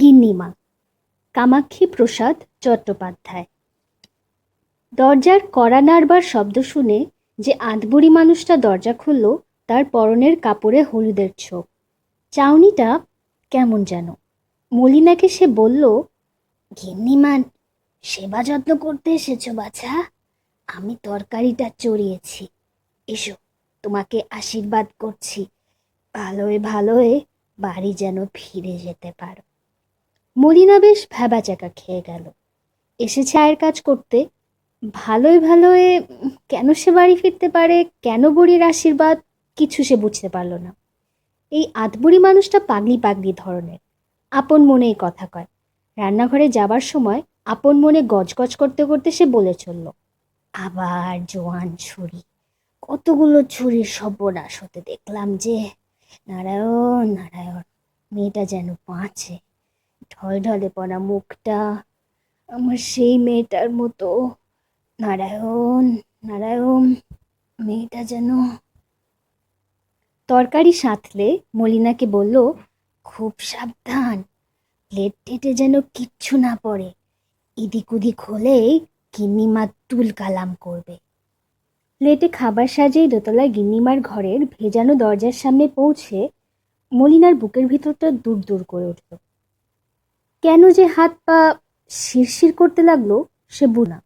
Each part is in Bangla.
গিন্নিমা। কামাক্ষী প্রসাদ চট্টোপাধ্যায়। দরজার কড়া নাড়বার শব্দ শুনে যে আধবুড়ি মানুষটা দরজা খুলল, তার পরনের কাপড়ে হলুদের ছোপ। চাউনিটা কেমন যেন। মলিনাকে সে বলল, গিন্নিমান, সেবা যত্ন করতে এসেছ বাছা। আমি তরকারিটা চড়িয়েছি। এসো, তোমাকে আশীর্বাদ করছি। ভালোয় ভালোয় বাড়ি যেন ফিরে যেতে পারো। মলিনা বেশ ভ্যাবাচাকা খেয়ে গেল। এসেছে আয়ের কাজ করতে। ভালোই উম, কেন সে বাড়ি ফিরতে পারে কেন বুড়ির আশীর্বাদ কিছু সে বুঝতে পারল না। এই আধবুড়ি মানুষটা পাগলি পাগলি ধরনের। আপন মনেই কথা কয়। রান্নাঘরে যাবার সময় আপন মনে গজগজ করতে করতে সে বলে চলল আবার জোয়ান ছুরি। কতগুলো ছুরির সর্বনাশ হতে দেখলাম যে নারায়ণ নারায়ণ মেয়েটা যেন বাঁচে। ঢল ঢলে পড়া মুখটা। আমার সেই মেয়েটার মতো। নারায়ণ নারায়ণ, মেয়েটা যেন। তরকারি সাঁতলে মলিনাকে বলল, খুব সাবধান। প্লেট টেটে যেন কিচ্ছু না পড়ে। এদিক ওদিক হলেই গিন্নিমা তুল কালাম করবে। প্লেটে খাবার সাজিয়ে দোতলায় গিন্নিমার ঘরের ভেজানো দরজার সামনে পৌঁছে মলিনার বুকের ভিতরটা দূর দূর করে উঠল। কেন যে হাত পা শিরশির করতে লাগল সে বুনা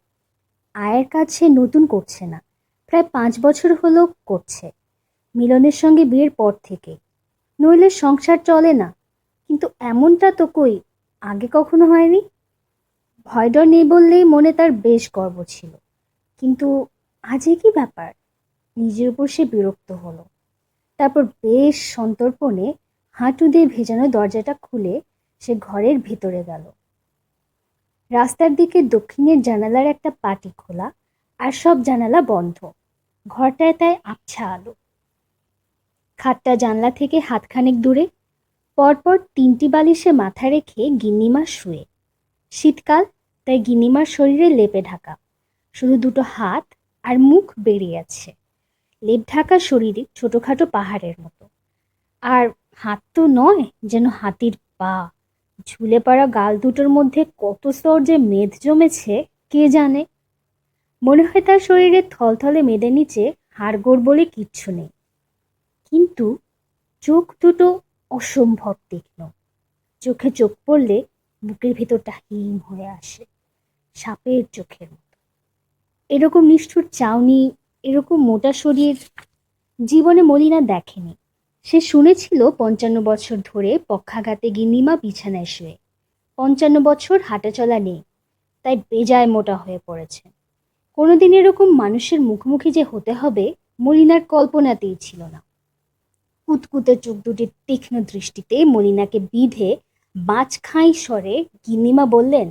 আয়ের কাজ সে নতুন করছে না। প্রায় পাঁচ বছর হলো করছে। মিলনের সঙ্গে বিয়ের পর থেকে। নইলে সংসার চলে না। কিন্তু এমনটা তো কই, আগে কখনো হয়নি? ভয় ডর নেই বললেই মনে তার বেশ গর্ব ছিল। কিন্তু আজই কি ব্যাপার? নিজের উপর সে বিরক্ত হলো। তারপর বেশ সন্তর্পণে হাঁটু দিয়ে ভেজানো দরজাটা খুলে সে ঘরের ভিতরে গেল। রাস্তার দিকে দক্ষিণের জানালার একটা পাটি খোলা আর সব জানালা বন্ধ। ঘরটায় তাই আবছা আলো। খাটটা জানলা থেকে হাতখানেক দূরে। পরপর তিনটি বালিশে মাথা রেখে গিন্নিমা শুয়ে। শীতকাল, তাই গিন্নিমার শরীরে লেপে ঢাকা। শুধু দুটো হাত আর মুখ বেরিয়ে আছে। লেপ ঢাকা শরীরে ছোটোখাটো পাহাড়ের মতো। আর হাত তো নয়, যেন হাতির পা। ঝুলে পড়া গাল দুটোর মধ্যে কত স্তর যে মেদ জমেছে, কে জানে? মনে হয় তার শরীরে থলথলে মেদের নিচে হাড়গোড় বলে কিচ্ছু নেই। কিন্তু চোখ দুটো অসম্ভব তীক্ষ্ণ। চোখে চোখ পড়লে বুকের ভিতরটা হিম হয়ে আসে, সাপের চোখের মতো। এরকম নিষ্ঠুর চাউনি, এরকম মোটা শরীর জীবনে মলিনা দেখেনি। সে শুনেছিল পঞ্চান্ন বছর ধরে পক্ষাঘাতে গিন্নিমা বিছানায় শুয়ে। পঞ্চান্ন বছর হাঁটাচলা নেই, তাই বেজায় মোটা হয়ে পড়েছে। কোনোদিন এরকম মানুষের মুখোমুখি যে হতে হবে, মলিনার কল্পনাতেই ছিল না। কুতকুতে চোখ দুটির তীক্ষ্ণ দৃষ্টিতে মলিনাকে বিধে বাজখাঁই স্বরে গিন্নিমা বললেন,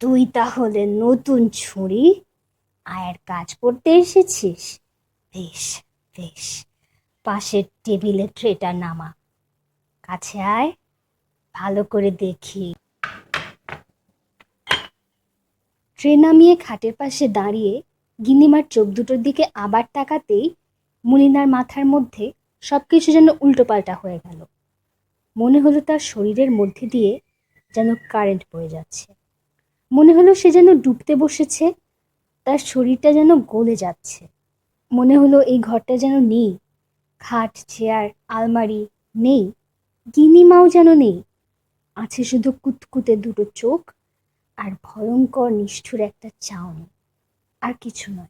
তুই তাহলে নতুন ছুরি, আয়ের কাজ করতে এসেছিস? বেশ বেশ পাশের টেবিলে ট্রেটা নামা। কাছে আয়, ভালো করে দেখি। ট্রে নামিয়ে খাটের পাশে দাঁড়িয়ে গিন্নিমার চোখ দুটোর দিকে আবার তাকাতেই মুলিনার মাথার মধ্যে সব কিছু যেন উল্টোপাল্টা হয়ে গেল। মনে হলো তার শরীরের মধ্যে দিয়ে যেন কারেন্ট বয়ে যাচ্ছে। মনে হলো সে যেন ডুবতে বসেছে, তার শরীরটা যেন গলে যাচ্ছে। মনে হলো এই ঘরটা যেন নেই খাট, চেয়ার, আলমারি নেই, গিনিমাও যেন নেই। আছে শুধু কুতকুতে দুটো চোখ আর ভয়ঙ্কর নিষ্ঠুর একটা চাউনি। আর কিছু নয়।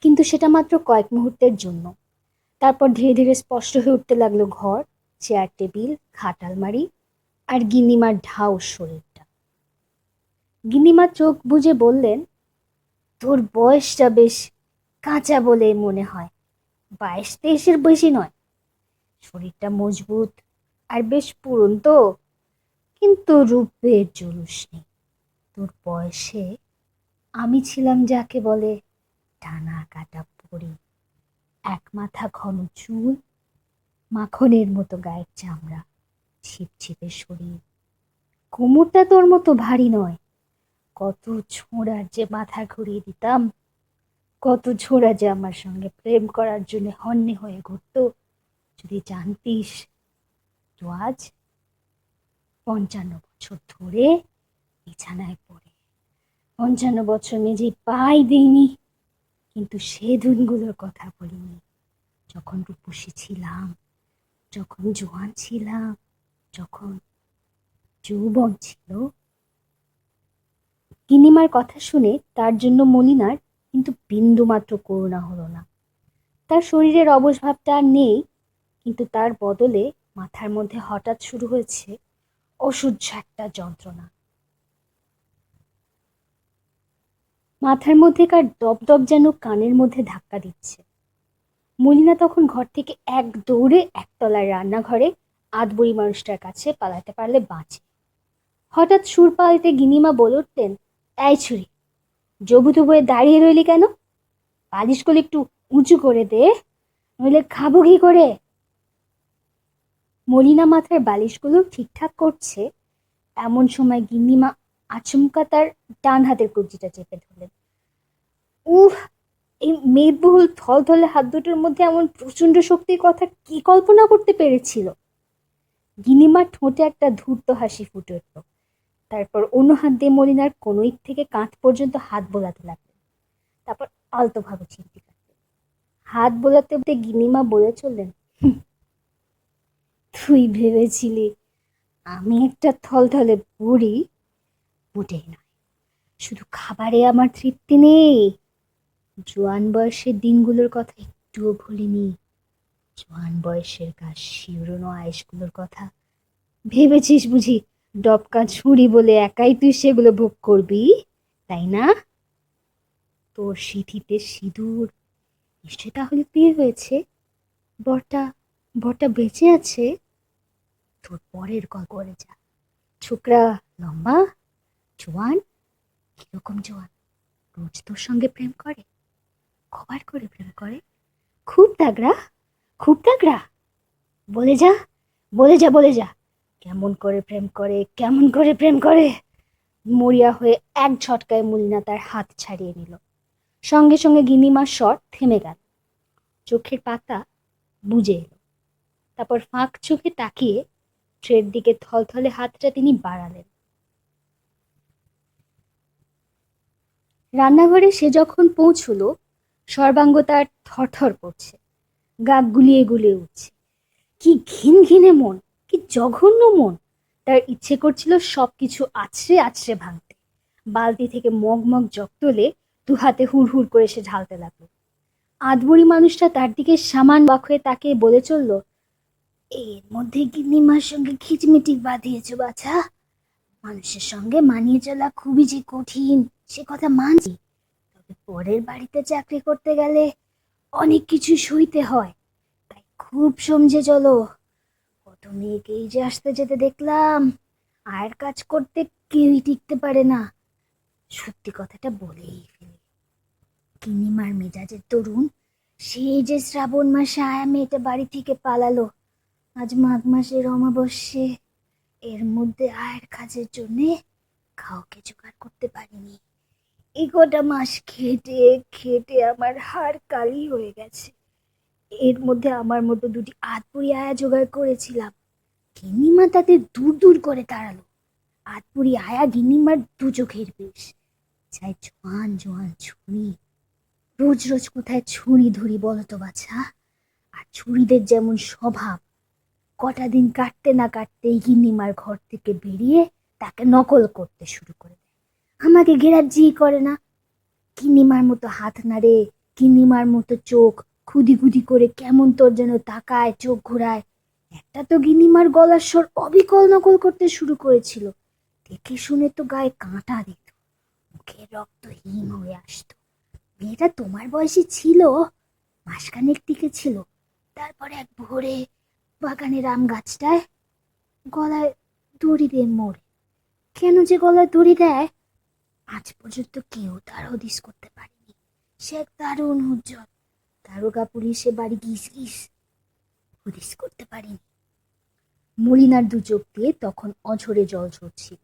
কিন্তু সেটা মাত্র কয়েক মুহূর্তের জন্য। তারপর ধীরে ধীরে স্পষ্ট হয়ে উঠতে লাগল ঘর, চেয়ার টেবিল, খাট, আলমারি আর গিন্নিমার ঢাউ শরীরটা। গিন্নিমা চোখ বুঝে বললেন, তোর বয়সটা বেশ কাঁচা বলে মনে হয়। বাইশ তেইশের বেশি নয়। শরীরটা মজবুত আর বেশ পুরন তো। কিন্তু রূপের জুলুস নেই। তোর বয়সে আমি ছিলাম যাকে বলে টানা কাটা পড়ি এক মাথা ঘন চুল, মাখনের মতো গায়ের চামড়া ছিপছিপে শরীর। কোমরটা তোর মতো ভারী নয়। কত ছোঁড়ার যে মাথা ঘুরিয়ে দিতাম কত ছোড়া যে আমার সঙ্গে প্রেম করার জন্য হন্যে হয়ে ঘুরতো। যদি জানতিস তো আজ পঞ্চান্ন বছর ধরে বিছানায় পড়ে। পঞ্চান্ন বছর মেঝে পাই দিইনি, কিন্তু সে দিনগুলোর কথা বলিনি। যখন রূপসী ছিলাম, যখন জোয়ান ছিলাম, যখন যৌবন ছিল। গিনিমার কথা শুনে তার জন্য মলিনার কিন্তু বিন্দুমাত্র করুণা হলো না। তার শরীরের অবসভাবটা আর নেই, কিন্তু তার বদলে মাথার মধ্যে হঠাৎ শুরু হয়েছে অসহ্য একটা যন্ত্রণা। মাথার মধ্যেকার দপদপ যেন কানের মধ্যে ধাক্কা দিচ্ছে। মলিনা তখন ঘর থেকে এক দৌড়ে একতলার রান্নাঘরে আধবড়ি মানুষটার কাছে পালাতে পারলে বাঁচে। হঠাৎ সুর পাল্টে গিনিমা বলে উঠতেন, এই ছুরি জবুতু বয়ে দাঁড়িয়ে রইলি কেন? পালিশগুলো একটু উঁচু করে দে, নইলে খাব কি করে? মলিনা মাথার বালিশগুলো ঠিকঠাক করছে, এমন সময় গিন্নিমা আচমকা তার ডান হাতের কবজিটা চেপে ধরলেন। উহ এই মেদবহুল থলথলে হাত দুটোর মধ্যে এমন প্রচণ্ড শক্তির কথা কি কল্পনা করতে পেরেছিল? গিনিমার ঠোঁটে একটা ধূর্ত হাসি ফুটে উঠল। তারপর অন্য হাত দিয়ে মলিনার কনুই থেকে কাঁধ পর্যন্ত হাত বোলাতে লাগলেন। তারপর আলতোভাবে চিনতে কাটলেন হাত বোলাতে বলতে গিনিমা বলে চললেন তুই ভেবেছিলি আমি একটা থলথলে বুড়ি? মোটেই নয়। শুধু খাবারে আমার তৃপ্তি নেই। জোয়ান বয়সের দিনগুলোর কথা একটুও ভুলিনি। জোয়ান বয়সের কাজ শিউরনো আয়েসগুলোর কথা ভেবেছিস বুঝি? ডবকা ছুরি বলে একাই তুই সেগুলো ভোগ করবি, তাই না? তোর সিঁথিতে সিঁদুর, নিশ্চয় তাহলে বিয়ে হয়েছে। বরটা বরটা বেঁচে আছে। তোর পরের কল করে যা। ছোকরা লম্বা, জোয়ান, কীরকম জোয়ান? রোজ তোর সঙ্গে প্রেম করে, কবার করে প্রেম করে। খুব তাগড়া খুব তাগড়া। বলে যা বলে যা বলে যা। কেমন করে প্রেম করে, কেমন করে প্রেম করে? মরিয়া হয়ে এক ঝটকায় মুলিনা তার হাত ছাড়িয়ে নিল। সঙ্গে সঙ্গে গিনিমার স্বর থেমে গেল। চোখের পাতা বুঝে এলো। তারপর ফাঁক চোখে তাকিয়ে ট্রের দিকে থলথলে হাতটা তিনি বাড়ালেন। রান্নাঘরে সে যখন পৌঁছলো, সর্বাঙ্গ তার থরথর করছে। গা গুলিয়ে গুলিয়ে উঠছে। কি ঘিন ঘিনে মন। কি জঘন্য মন। তার ইচ্ছে করছিল সব কিছু আছড়ে আছড়ে ভাঙতে। বালতি থেকে মগমগ মগ জগ তোলে দু হাতে হুড় হুড় করে সে ঢালতে লাগল। আধবুড়ি মানুষটা তার দিকে সামান বাক হয়ে তাকে বলে চলল, এর মধ্যে গিন্নিমার সঙ্গে খিচমিটি বাঁধিয়েছ বাছা। মানুষের সঙ্গে মানিয়ে চলা খুবই যে কঠিন, সে কথা মানছি। তবে পরের বাড়িতে চাকরি করতে গেলে অনেক কিছু সইতে হয়। তাই খুব সমঝে চলো। কত যে আসতে যেতে দেখলাম, আর কাজ করতে কেউই টিকতে পারে না। সত্যি কথাটা বলেই ফেলি। কিনিমার মেজাজের তরুণ সেই যে শ্রাবণ মাসে আয়া মেয়েটা বাড়ি থেকে পালালো, আজ মাঘ মাসের অমাবস্যে। এর মধ্যে আয়ের কাজের জন্যে কাউকে জোগাড় করতে পারিনি। এই গোটা মাস খেটে খেটে আমার হাড় কালি হয়ে গেছে। এর মধ্যে আমার মতো দুটি আতপুরি আয়া জোগাড় করেছিলাম। গিন্নিমা তাদের দূর দূর করে তাড়ালো আতপুরি আয়া গিন্নিমার দু চোখের বেশ। চাই জোয়ান জোয়ান ছুরি। রোজ রোজ কোথায় ছুরি ধরি বলো তো বাছা? আর ছুরিদের যেমন স্বভাব, কটা দিন কাটতে না কাটতেই গিন্নিমার ঘর থেকে বেরিয়ে তাকে নকল করতে শুরু করে দেয়। আমাকে গেরাজ্জি করে না। কিনিমার মতো হাত নাড়ে কিনিমার মতো চোখ খুদি খুদি করে কেমন তোর যেন তাকায়, চোখ ঘোরায়। একটা তো গিনিমার গলার স্বর অবিকল নকল করতে শুরু করেছিল। দেখে শুনে তো গায়ে কাঁটা দিত। মুখের রক্ত হিম হয়ে আসতো। মেয়েটা তোমার বয়সী ছিল? মাসখানেক দিকে ছিল। তারপরে এক ভোরে বাগানের আম গাছটায় গলায় দড়ি দিয়ে মরে। কেন যে গলায় দড়ি দেয়, আজ পর্যন্ত কেউ তার হদিস করতে পারেনি। সে এক দারুণ উজ্জ্বল দারোগা পুলিশে বাড়ি গিস গিস। হদিস করতে পারেনি। মলিনার দু চোখ দিয়ে তখন অঝরে জল ঝরছিল।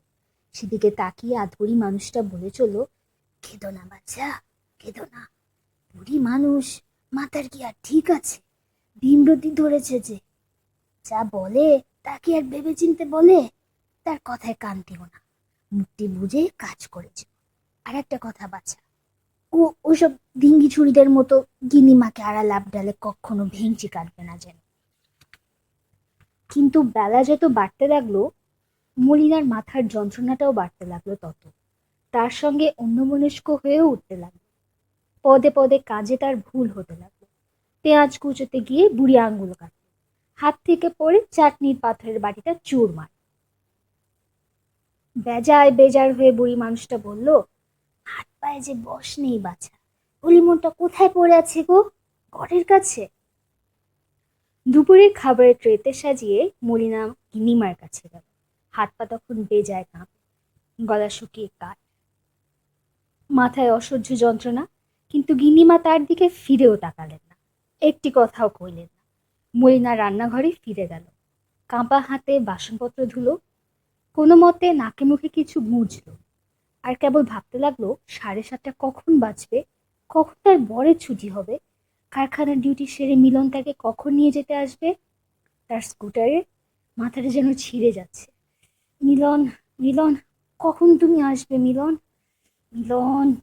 সেদিকে তাকিয়ে আধবুড়ি মানুষটা বলে চলো খেদো না বাচ্চা খেদো না। বুড়ি মানুষ, মাথার কি আর ঠিক আছে? ভীমরতি ধরেছে যে। যা বলে তাকে আর ভেবে চিনতে বলে? তার কথায় কান দিও না। মুক্তি বুঝে কাজ করেছে। আর একটা কথা বাচ্চা ও ওসব ডিঙ্গি ছুরিদের মতো গিনিমাকে আড়া লাভ ডালে কখনো ভেঙচি কাটবে না যেন। কিন্তু বেলা যত বাড়তে লাগল, মলিনার মাথার যন্ত্রণাটাও বাড়তে লাগল তত। তার সঙ্গে অন্যমনস্ক হয়েও উঠতে লাগল। পদে পদে কাজে তার ভুল হতে লাগল। পেঁয়াজ কুচোতে গিয়ে বুড়ি আঙ্গুল কাটল। হাত থেকে পড়ে চাটনির পাথরের বাটিটা চুর মার বেজায় বেজার হয়ে বুড়ি মানুষটা বলল পায়ে যে বস নেই বাছা। মনটা কোথায় পড়ে আছে গো? ঘরের কাছে? দুপুরের খাবারের ট্রেতে সাজিয়ে মলিনা গিনিমার কাছে গেল। হাত পা তখন বেজায় কাঁপ। গলা শুকিয়ে কাঠ। মাথায় অসহ্য যন্ত্রণা, কিন্তু গিনিমা তার দিকে ফিরেও তাকালেন না। একটি কথাও কইলেন না। মলিনা রান্নাঘরে ফিরে গেল। কাঁপা হাতে বাসনপত্র ধুলো। কোনো মতে নাকে মুখে কিছু মুছলো। আর কেবল ভাবতে লাগল, সাড়ে সাতটা কখন বাজবে? কখন তার বরের ছুটি হবে? কারখানার ডিউটি সেরে মিলন তাকে কখন নিয়ে যেতে আসবে? তার স্কুটারে মাথাটা যেন ছিঁড়ে যাচ্ছে। মিলন মিলন, কখন তুমি আসবে মিলন? মিলন।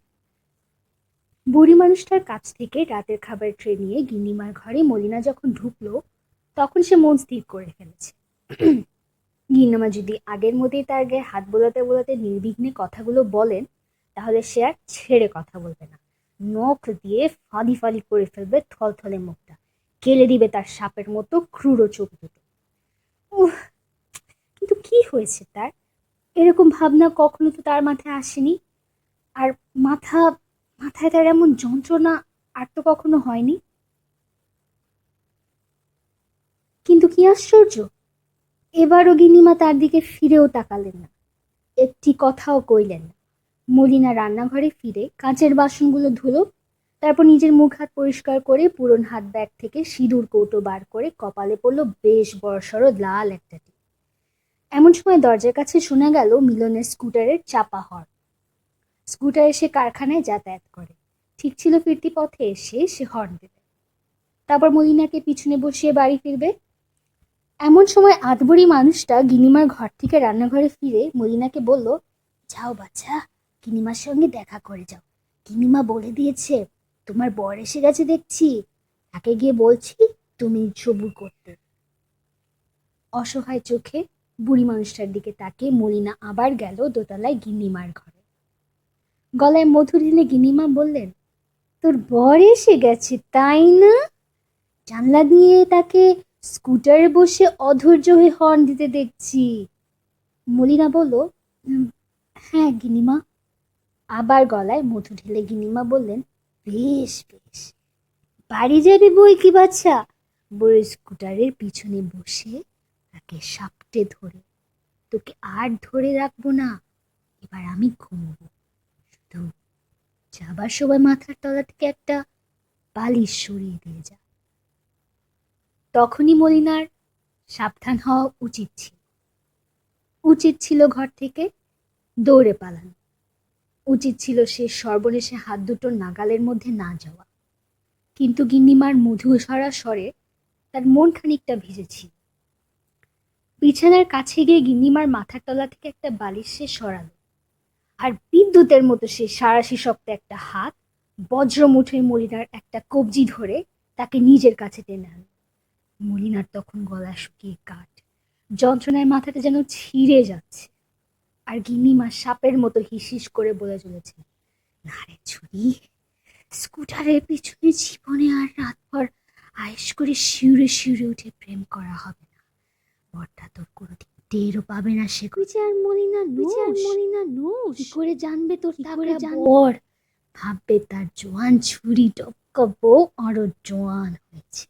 বুড়ি মানুষটার কাছ থেকে রাতের খাবার ট্রে নিয়ে গিন্নিমার ঘরে মলিনা যখন ঢুকলো, তখন সে মন স্থির করে ফেলেছে। গিন্নিমা যদি আগের মতোই তার গায়ে হাত বোলাতে বোলাতে নির্বিঘ্নে কথাগুলো বলেন, তাহলে সে আর ছেড়ে কথা বলবে না। নখ দিয়ে ফালি ফালি করে ফেলবে থলথলে মুখটা। কেলে দিবে তার সাপের মতো ক্রুড়ো চোখ দুটো। উহ, কিন্তু কি হয়েছে তার? এরকম ভাবনা কখনো তো তার মাথায় আসেনি। আর মাথা, মাথায় তার এমন যন্ত্রণা আর তো কখনো হয়নি। কিন্তু কি আশ্চর্য? এবারও গিনিমা তার দিকে ফিরেও তাকালেন না। একটি কথাও কইলেন না। মলিনা রান্নাঘরে ফিরে কাঁচের বাসনগুলো ধুলো, তারপর নিজের মুখ হাত পরিষ্কার করে পুরন হাত ব্যাগ থেকে সিঁদুর কৌটো বার করে কপালে পড়ল বেশ বড়সড় লাল একটা টিপ। এমন সময় দরজার কাছে শোনা গেল মিলনের স্কুটারের চাপা হর স্কুটারে সে কারখানায় যাতায়াত করে। ঠিক ছিল ফিরতি পথে এসে সে হর্ন দেবে। তারপর মলিনাকে পিছনে বসিয়ে বাড়ি ফিরবে। এমন সময় আধবুড়ি মানুষটা গিনিমার ঘর থেকে রান্নাঘরে ফিরে মলিনাকে বলল, যাও বাচ্চা গিনিমার সঙ্গে দেখা করে যাও। গিনিমা বলে দিয়েছে, তোমার বর এসে গেছে দেখছি। তাকে গিয়ে বলছি, তুমি সবুর করতে। অসহায় চোখে বুড়ি মানুষটার দিকে তাকে মলিনা আবার গেল দোতলায় গিন্নিমার ঘরে। গলায় মধু ঢেলে গিনিমা বললেন, তোর বর এসে গেছে, তাই না? জানলা দিয়ে তাকে স্কুটারে বসে অধৈর্য হয়ে হর্ন দিতে দেখছি। মলিনা বলল হ্যাঁ গিনিমা। আবার গলায় মধু ঢেলে গিনিমা বললেন, বেশ বেশ। বাড়ি যাবে বই কি বাচ্চা বড় স্কুটারের পিছনে বসে তাকে সাপটে ধরে। তোকে আর ধরে রাখব না, এবার আমি ঘুমবো। শুধু যাবার সময় মাথার তলা থেকে একটা বালিশ সরিয়ে দিয়ে যা। তখনই মলিনার সাবধান হওয়া উচিত ছিল। উচিত ছিল ঘর থেকে দৌড়ে পালানো। উচিত ছিল সে সর্বনেশে হাত দুটো নাগালের মধ্যে না যাওয়া। কিন্তু গিন্নিমার মধু সরা স্বরে তার মন খানিকটা ভিজেছিল। বিছানার কাছে গিয়ে গিন্নিমার মাথার তলা থেকে একটা বালিশ সে সরালো। আর বিদ্যুতের মতো সে সারাশি শক্ত একটা হাত বজ্র মুঠোয় মলিনার একটা কবজি ধরে তাকে নিজের কাছে টেনে আনল। মলিনার তখন গলা শুকিয়ে কাঠ। যন্ত্রণায় মাথাটা যেন ছিঁড়ে যাচ্ছে। আর গিন্নিমা সাপের মতো হিসিস করে বলে চলেছে না রে ছুরি স্কুটারের পিছনে জীবনে আর রাতভর আয়েস করে শিউরে শিউরে উঠে প্রেম করা হবে না। বরটা তোর কোনোদিন টেরও পাবে না সে কুচে আর মলিনা নোস আর মলিনা নোস করে জানবে তোর করে বর? ভাববে তার জোয়ান ছুরি টপকা বউ আরও জোয়ান হয়েছে।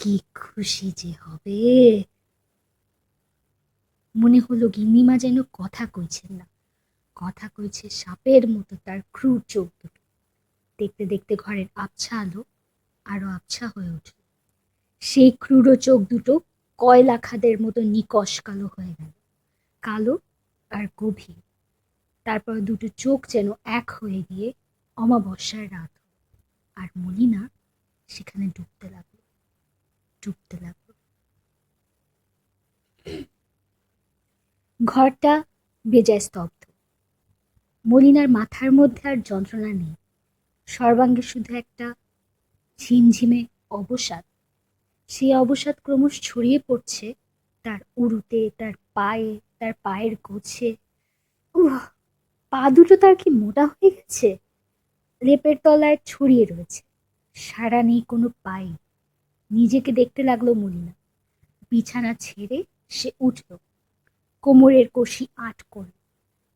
কি খুশি যে হবে। মনে হলো গিন্নিমা যেন কথা কইছেন না। কথা কইছে সাপের মতো তার ক্রুর চোখ দুটো। দেখতে দেখতে ঘরের আবছা আলো আরও আবছা হয়ে উঠল। সেই ক্রুর চোখ দুটো কয়লা খাদের মতো নিকশ কালো হয়ে গেল। কালো আর গভীর। তারপর দুটো চোখ যেন এক হয়ে গিয়ে অমাবস্যার রাত আর মলিনা সেখানে ডুবতে লাগল। ডুবতে লাগল। ঘরটা বেজায় স্তব্ধ। মলিনার মাথার মধ্যে আর যন্ত্রণা নেই। সর্বাঙ্গে শুধু একটা ঝিমঝিমে অবসাদ। সেই অবসাদ ক্রমশ ছড়িয়ে পড়ছে তার উরুতে, তার পায়ে, তার পায়ের গোছে। উহ, পা দুটো তার কি মোটা হয়ে গেছে? লেপের তলায় ছড়িয়ে রয়েছে। সারা নেই কোনো পাই নিজেকে দেখতে লাগল মলিনা। বিছানা ছেড়ে সে উঠল। কোমরের কষি আট করল।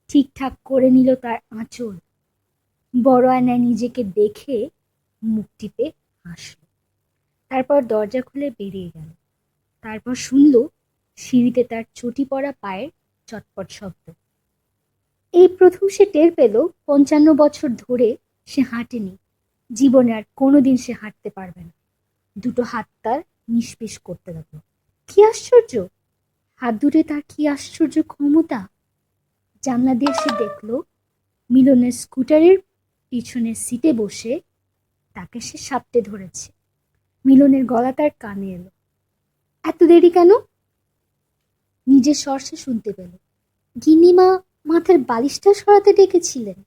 ঠিকঠাক করে নিল তার আঁচল। বড় আয়নায় নিজেকে দেখে মুখ টিপে হাসল। তারপর দরজা খুলে বেরিয়ে গেল। তারপর শুনল সিঁড়িতে তার চটি পড়া পায়ের চটপট শব্দ। এই প্রথম সে টের পেল পঞ্চান্ন বছর ধরে সে হাঁটেনি। জীবনে আর কোনোদিন সে হাঁটতে পারবে না। দুটো হাত তার নিষ্পিস করতে লাগল। কি আশ্চর্য? হাত দুটে তার কি আশ্চর্য ক্ষমতা? জানলা দিয়ে সে দেখল, মিলনের স্কুটারের পিছনের সিটে বসে তাকে সে সাপটে ধরেছে। মিলনের গলা তার কানে এলো। এত দেরি কেন? নিজের স্বর শুনতে পেল। গিন্নিমা মাথার বালিশটা সরাতে ডেকেছিলেন।